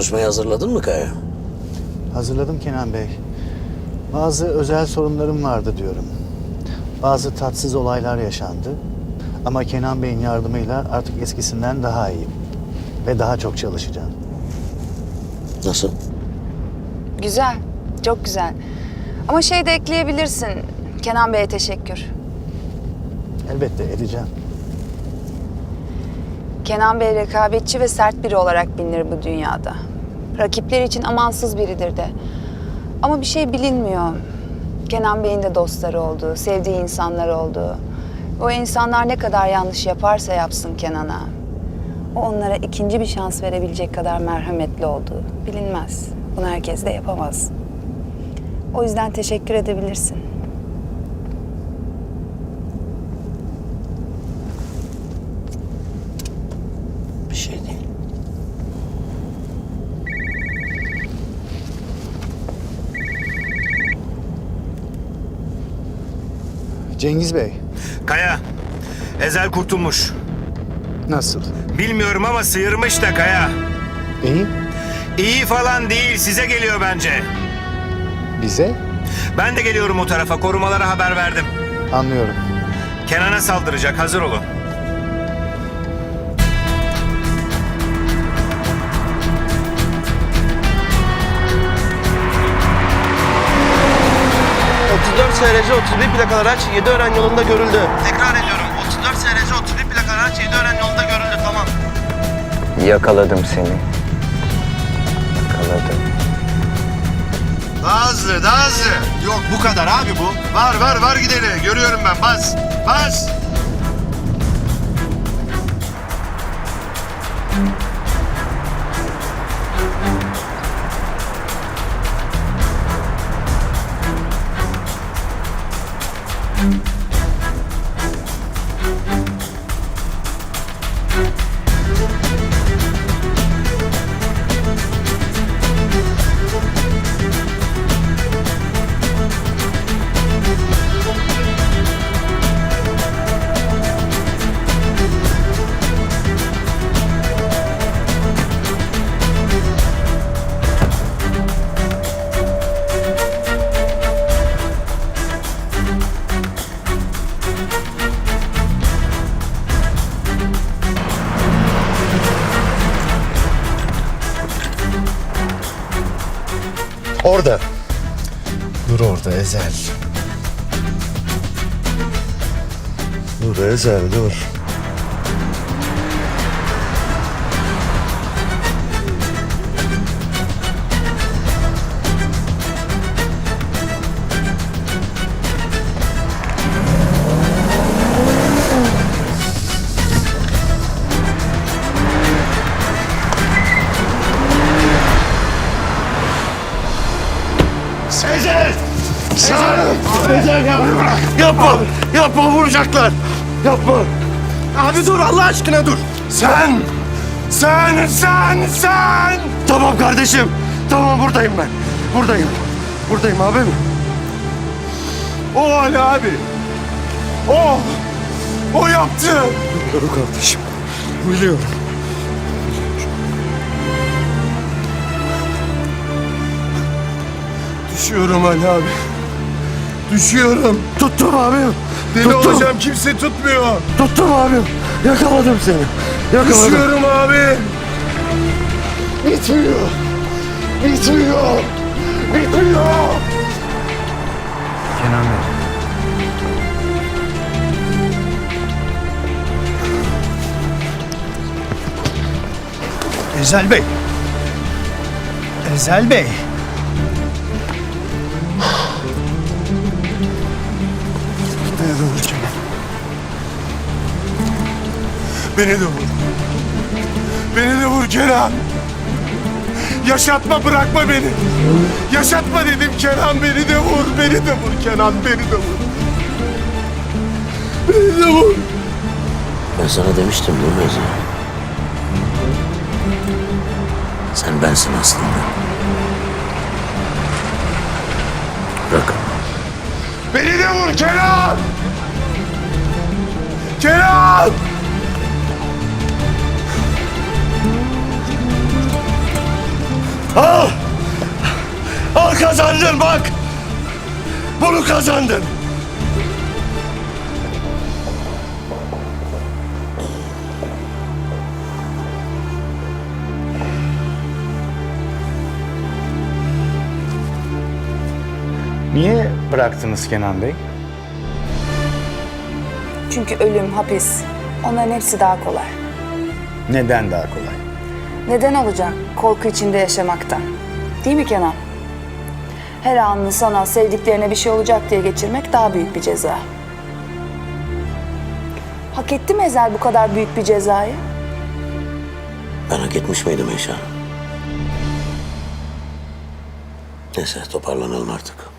Konuşmayı hazırladın mı Kaya? Hazırladım Kenan Bey. Bazı özel sorunlarım vardı diyorum. Bazı tatsız olaylar yaşandı. Ama Kenan Bey'in yardımıyla artık eskisinden daha iyiyim. Ve daha çok çalışacağım. Nasıl? Güzel, çok güzel. Ama şey de ekleyebilirsin. Kenan Bey'e teşekkür. Elbette edeceğim. Kenan Bey rekabetçi ve sert biri olarak bilinir bu dünyada. Rakipleri için amansız biridir de. Ama bir şey bilinmiyor. Kenan Bey'in de dostları olduğu, sevdiği insanlar olduğu. O insanlar ne kadar yanlış yaparsa yapsın Kenan'a. O onlara ikinci bir şans verebilecek kadar merhametli olduğu bilinmez. Bunu herkes de yapamaz. O yüzden teşekkür edebilirsin. Cengiz Bey, Kaya, Ezel kurtulmuş. nasıl? Bilmiyorum ama sıyırmış da Kaya. İyi. İyi falan değil, size geliyor bence. Bize? Ben de geliyorum o tarafa, korumalara haber verdim. Anlıyorum. Kenan'a saldıracak, hazır olun. SRC 31 plakalı araç 7 öğren yolunda görüldü. Tekrar ediyorum. 34 SRC 31 plakalı araç 7 öğren yolunda görüldü. Tamam. Yakaladım seni. Yakaladım. Daha hızlı, daha hızlı. Yok bu kadar abi bu. Var var var gideni. Görüyorum ben. Bas. Bas. Orada. Dur orada Ezel. Dur Ezel dur. Yapma! Yapma! Vuracaklar! Yapma! Abi dur Allah aşkına dur. Sen! Sen! Sen! Sen! Tamam kardeşim. Tamam buradayım ben. Buradayım. Buradayım abim. O Ali abi! O! O yaptı! Biliyorum kardeşim. Biliyorum. Düşüyorum Ali abi. Düşüyorum. Tuttum abim. Deli Tuttum. olacağım kimse tutmuyor. Tuttum abim. Yakaladım seni. Yakaladım. Düşüyorum abi. Bitmiyor. Bitmiyor. Bitmiyor. Kenan Bey. Ezel Bey. Ezel Bey. Beni de vur. Beni de vur. Beni de vur Kenan. Yaşatma bırakma beni. Yaşatma dedim Kenan beni de vur. Beni de vur Kenan beni de vur. Beni de vur. Ben sana demiştim değil mi Ezel? Sen bensin aslında. Bırak. Beni de vur Kenan. Kenan. Al! Al kazandın bak! Bunu kazandın! Niye bıraktınız Kenan Bey? Çünkü ölüm, hapis onların hepsi daha kolay. Neden daha kolay? Neden olacak korku içinde yaşamaktan? Değil mi Kenan? Her anını sana sevdiklerine bir şey olacak diye geçirmek daha büyük bir ceza. Hak etti mi Ezel bu kadar büyük bir cezayı? Ben hak etmiş miydim Eyşan? Neyse toparlanalım artık.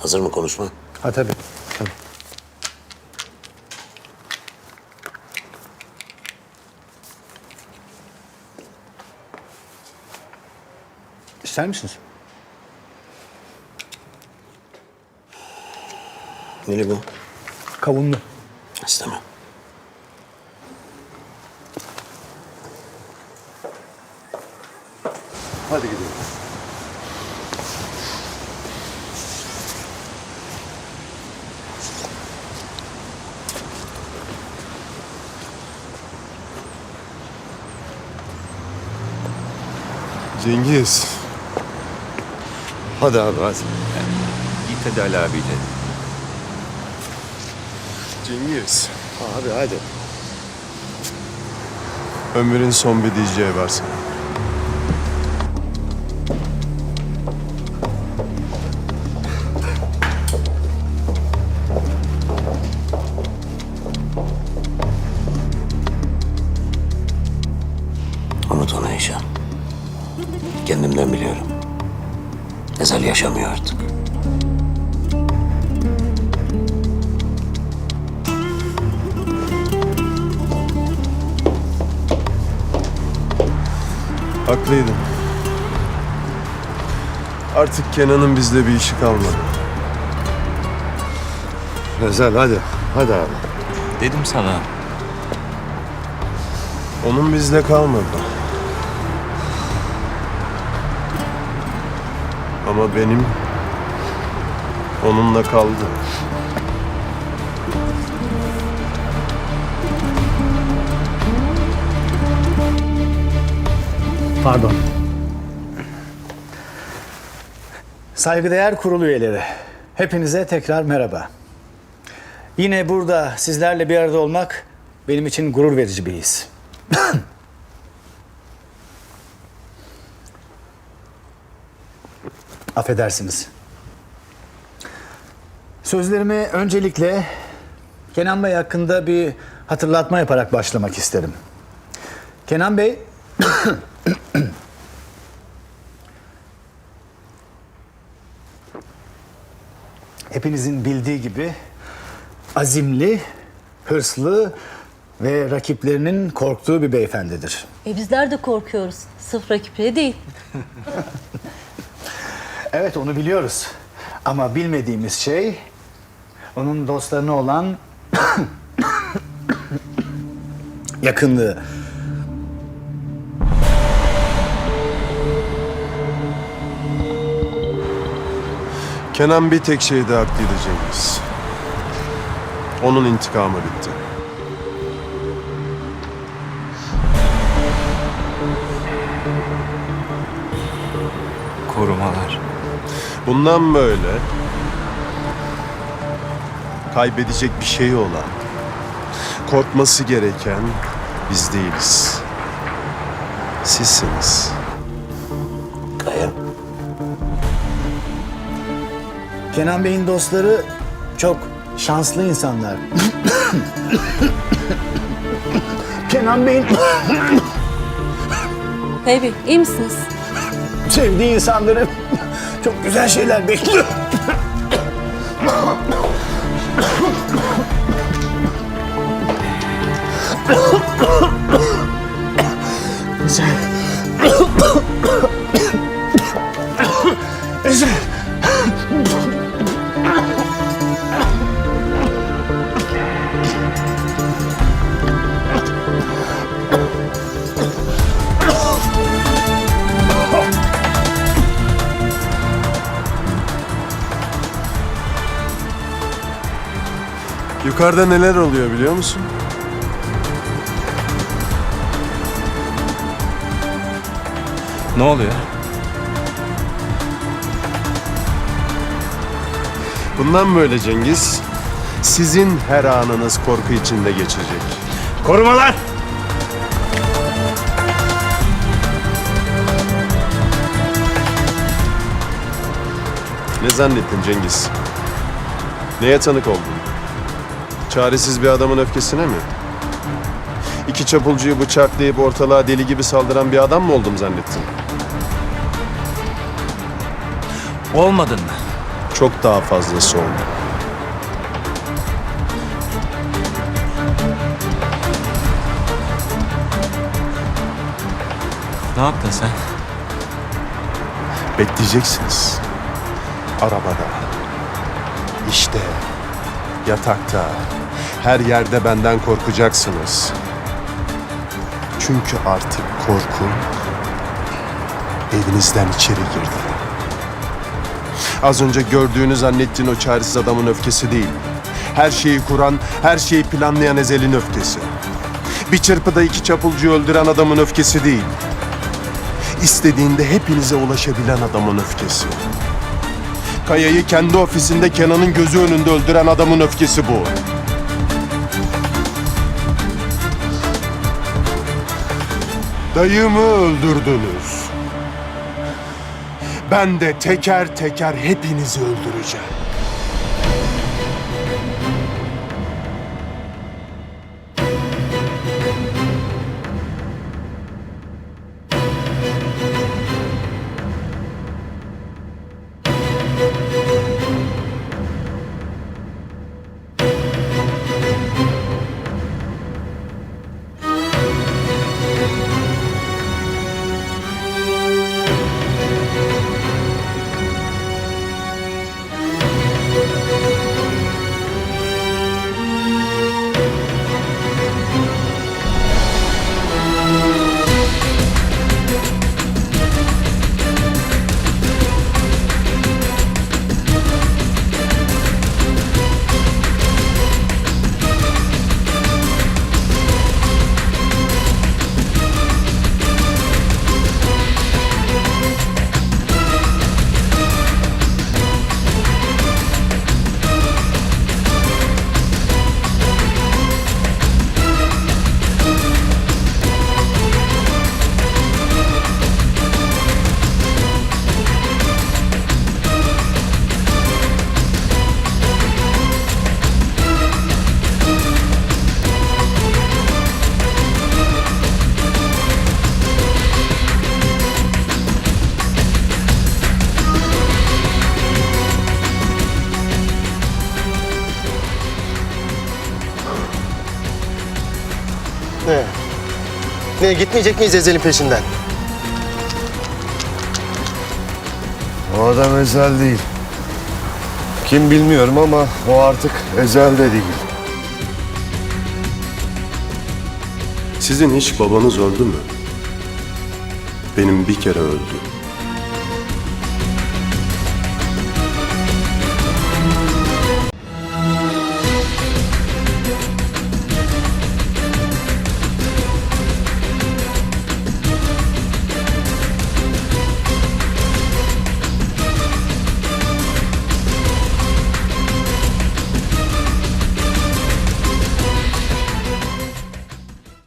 Hazır mı konuşma? Ha tabii. tabii. İster misiniz? Neli bu? Kavunlu. İstemem. Hadi gidelim. Cengiz. Hadi abi hadi. Git hadi Ali abiyle. Cengiz. Abi hadi. Ömür'ün son bir diyeceği var sana. Ezel yaşamıyor artık. Haklıydın. Artık Kenan'ın bizle bir işi kalmadı. Ezel hadi. Hadi abi. Dedim sana. Onun bizle kalmadı. Ama benim onunla kaldı. Pardon. Saygıdeğer kurul üyeleri, hepinize tekrar merhaba. Yine burada sizlerle bir arada olmak benim için gurur verici bir his. Affedersiniz. Sözlerimi öncelikle Kenan Bey hakkında bir hatırlatma yaparak başlamak isterim. Kenan Bey hepinizin bildiği gibi azimli, hırslı ve rakiplerinin korktuğu bir beyefendidir. E bizler de korkuyoruz. Sırf rakiple değil. Evet onu biliyoruz. Ama bilmediğimiz şey onun dostlarına olan yakınlığı. Kenan bir tek şeyde haklıydı Cengiz. Onun intikamı bitti. Korumalar. Bundan böyle kaybedecek bir şey olan, korkması gereken biz değiliz. Sizsiniz. Kaya. Kenan Bey'in dostları çok şanslı insanlar. Kenan Bey'in Bey iyi misiniz? sevdiği insanları çok güzel şeyler bekliyor. Güzel. Güzel. Yukarıda neler oluyor biliyor musun? Ne oluyor? Bundan böyle Cengiz, sizin her anınız korku içinde geçecek. Korumalar! Ne zannettin Cengiz? Neye tanık oldun? Çaresiz bir adamın öfkesine mi? İki çapulcuyu bıçaklayıp ortalığa deli gibi saldıran bir adam mı oldum zannettin? Olmadın mı? Çok daha fazlası oldu. Ne yaptın sen? Bekleyeceksiniz. Arabada. İşte. Yatakta. Her yerde benden korkacaksınız. Çünkü artık korku evinizden içeri girdi. Az önce gördüğünü zannettiğin o çaresiz adamın öfkesi değil. Her şeyi kuran, her şeyi planlayan Ezel'in öfkesi. Bir çırpıda iki çapulcuyu öldüren adamın öfkesi değil. İstediğinde hepinize ulaşabilen adamın öfkesi. Kaya'yı kendi ofisinde Kenan'ın gözü önünde öldüren adamın öfkesi bu. Dayımı öldürdünüz. Ben de teker teker hepinizi öldüreceğim. Ne gitmeyecek miyiz Ezel'in peşinden? O adam Ezel değil. Kim bilmiyorum ama o artık Ezel de değil. Sizin hiç babanız öldü mü? Benim bir kere öldü.